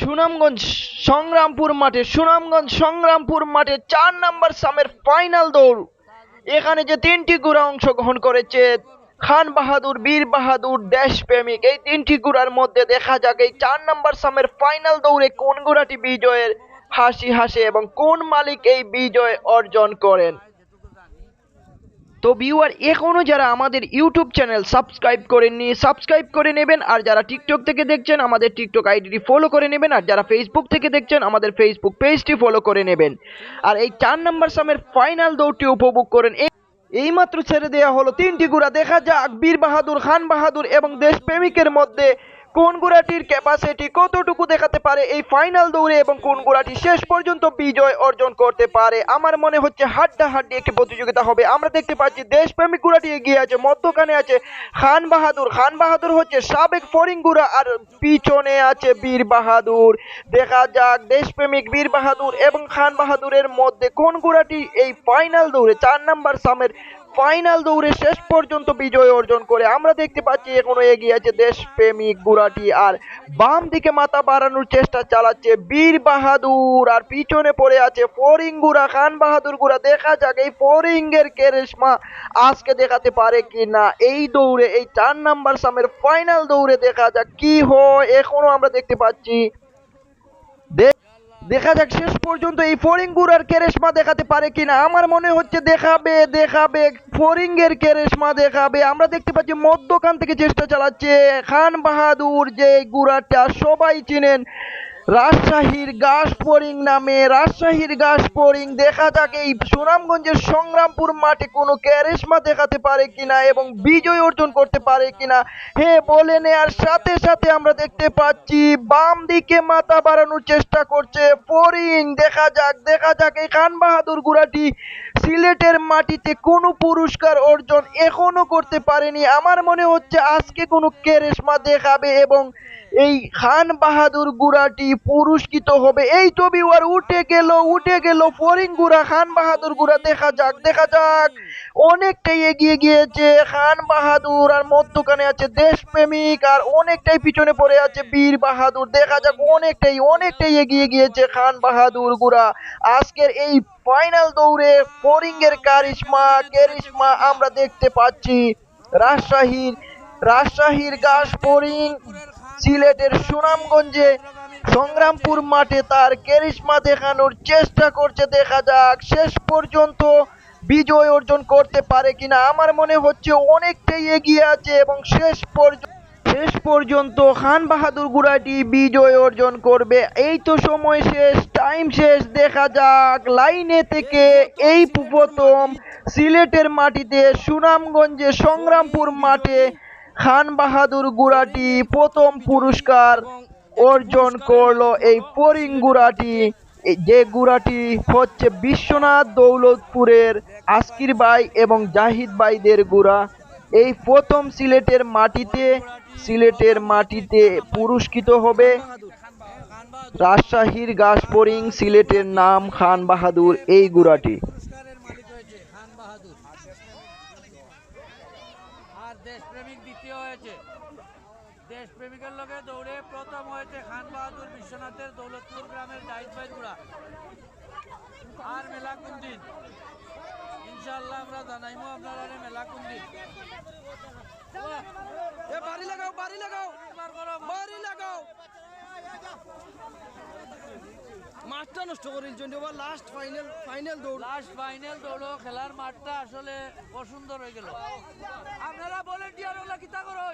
সুনামগঞ্জ সংগ্রামপুর মাঠে, সুনামগঞ্জ সংগ্রামপুর মাঠে চার নাম্বার সামের ফাইনাল দৌড়। এখানে যে তিনটি ঘোড়া অংশগ্রহণ করেছে খান বাহাদুর, বীর বাহাদুর, দেশপ্রেমিক, এই তিনটি ঘোড়ার মধ্যে দেখা যাক এই চার নাম্বার সামের ফাইনাল দৌড়ে কোন ঘোড়াটি বিজয়ের হাসি হাসে এবং কোন মালিক এই বিজয় অর্জন করেন। তো ভিউয়ার এখনও যারা আমাদের ইউটিউব চ্যানেল সাবস্ক্রাইব করেননি সাবস্ক্রাইব করে নেবেন। আর যারা টিকটক থেকে দেখছেন, আমাদের টিকটক আইডিটি ফলো করে নেবেন। আর যারা ফেসবুক থেকে দেখছেন, আমাদের ফেসবুক পেজটি ফলো করে নেবেন। আর এই চার নাম্বার সামের ফাইনাল দৌড়টি উপভোগ করেন। এই- এইমাত্র ছেড়ে দেওয়া হলো তিনটি গুড়া। দেখা যাক বীর বাহাদুর, খান বাহাদুর এবং দেশপ্রেমিকের মধ্যে কোন গুড়াটির ক্যাপাসিটি কতটুকু দেখাতে পারে এই ফাইনাল দৌড়ে এবং কোন গুড়াটি শেষ পর্যন্ত বিজয় অর্জন করতে পারে? আমার মনে হচ্ছে হাড্ডা হাড্ডি একটি প্রতিযোগিতা হবে। আমরা দেখতে পাচ্ছি দেশপ্রেমিক গুড়াটি এগিয়ে আছে, মধ্যখানে আছে খান বাহাদুর। খান বাহাদুর হচ্ছে সাবেক ফরিং গুড়া আর পিছনে আছে বীর বাহাদুর। দেখা যাক দেশপ্রেমিক বীর বাহাদুর এবং খান বাহাদুরের মধ্যে কোন গুড়াটি এই ফাইনাল দৌড়ে, চার নাম্বার সামের ফাইনাল দৌড়ে শেষ পর্যন্ত বিজয় অর্জন করে আমরা দেখতে পাচ্ছি এখনও এগিয়ে আছে দেশপ্রেমিক গুড়াটি আর বাম দিকে মাথা বাড়ানোর চেষ্টা চালাচ্ছে বীর বাহাদুর। আর পিছনে পড়ে আছে ফরিং গুড়া, খান বাহাদুর গুড়া। দেখা যাক এই ফরিং এর কেরেশমা আজকে দেখাতে পারে কি না এই দৌড়ে এই চার নাম্বার সামের ফাইনাল দৌড়ে দেখা যাক কি হয়। এখনও আমরা দেখতে পাচ্ছি দেখা যাক শেষ পর্যন্ত এই ফরিঙ্গুরার কেরেশমা দেখাতে পারে কিনা। আমার মনে হচ্ছে দেখাবে দেখাবে ফরিঙ্গের কেরেশমা দেখাবে। আমরা দেখতে পাচ্ছি মধ্যখান থেকে চেষ্টা চালাচ্ছে খান বাহাদুর যে গুড়াটা সবাই চিনেন। রাজশাহীর গাছ ফরিং নামে রাজশাহীর গাছ ফরিং দেখা যাক এই সুনামগঞ্জের সংগ্রামপুর মাঠে কোনো ক্যারেশমা দেখাতে পারে কিনা এবং বিজয় অর্জন করতে পারে কিনা। হে বলে নেয়ার সাথে সাথে আমরা দেখতে পাচ্ছি বাম দিকে মাথা বাড়ানোর চেষ্টা করছে ফরিং দেখা যাক দেখা যাক এই খান বাহাদুর গুড়াটি সিলেটের মাটিতে কোনো পুরস্কার অর্জন এখনও করতে পারেনি। আমার মনে হচ্ছে আজকে কোনো কেরেশমা দেখাবে এবং এই খান বাহাদুর গুড়াটি পুরস্কৃত হবে। এই তো বিওয়ার উঠে গেল উঠে গেল ফরিং গুড়া, খান বাহাদুর গুড়া, দেখা যাক দেখা যাক। অনেকটাই এগিয়ে গিয়েছে খান বাহাদুর, আর মধ্যখানে আছে দেশপ্রেমিক, আর অনেকটাই পিছনে পড়ে আছে বীর বাহাদুর। দেখা যাক, অনেকটাই অনেকটাই এগিয়ে গিয়েছে খান বাহাদুর গুড়া। আজকের এই ফাইনাল দৌড়ে ফরিং এর কারিশমা, কেরিশমা আমরা দেখতে পাচ্ছি। রাজশাহীর রাজশাহীর গাছ ফরিং সিলেটের সুনামগঞ্জে সংগ্রামপুর মাঠে তার কেরিশমা দেখানোর চেষ্টা করছে। দেখা যাক, শেষ পর্যন্ত বিজয় অর্জন করতে পারে কিনা। আমার মনে হচ্ছে অনেকটাই এগিয়ে আছে এবং শেষ পর্যন্ত শেষ পর্যন্ত খান বাহাদুর গুড়াটি বিজয় অর্জন করবে। এই তো সময় শেষ টাইম শেষ। দেখা যাক, লাইনে থেকে এই প্রথম সিলেটের মাটিতে সুনামগঞ্জে সংগ্রামপুর মাঠে খান বাহাদুর গুড়াটি প্রথম পুরস্কার অর্জন করল এই ফরিং গুড়াটি। যে গুড়াটি হচ্ছে বিশ্বনাথ দৌলতপুরের আস্কির বাই এবং জাহিদ বাইদের গুড়া। এই প্রথম সিলেটের মাটিতে সিলেটের মাটিতে পুরস্কৃত হবে রাজশাহীর গাছপরিং সিলেটের নাম খান বাহাদুর এই গুড়াটি পুরস্কারের মালিক হয়েছে খান বাহাদুর আর দেশপ্রেমিক দ্বিতীয় হয়েছে। দেশপ্রেমিকের লগে দৌড়ে প্রথম হয়েছে খান বাহাদুর বিশ্বনাথের দৌলতপুর গ্রামের জাহিদ ভাই গুড়া। আর মেলা কোন দিন ইনশাল্লাহ আমরা জানাইমো আপনারা মেলা কোন দিন বাড়ি লাগাও বাড়ি লাগাও। বাড়ি লাগাও। মাঠটা নষ্ট করিল জন্য লাস্ট ফাইনাল ফাইনাল দৌড়। লাস্ট ফাইনাল দৌড়ো, খেলার মাঠটা আসলে অসুন্দর হয়ে গেল। আপনারা ভলেন্টিয়ার ওলা কিতা করো?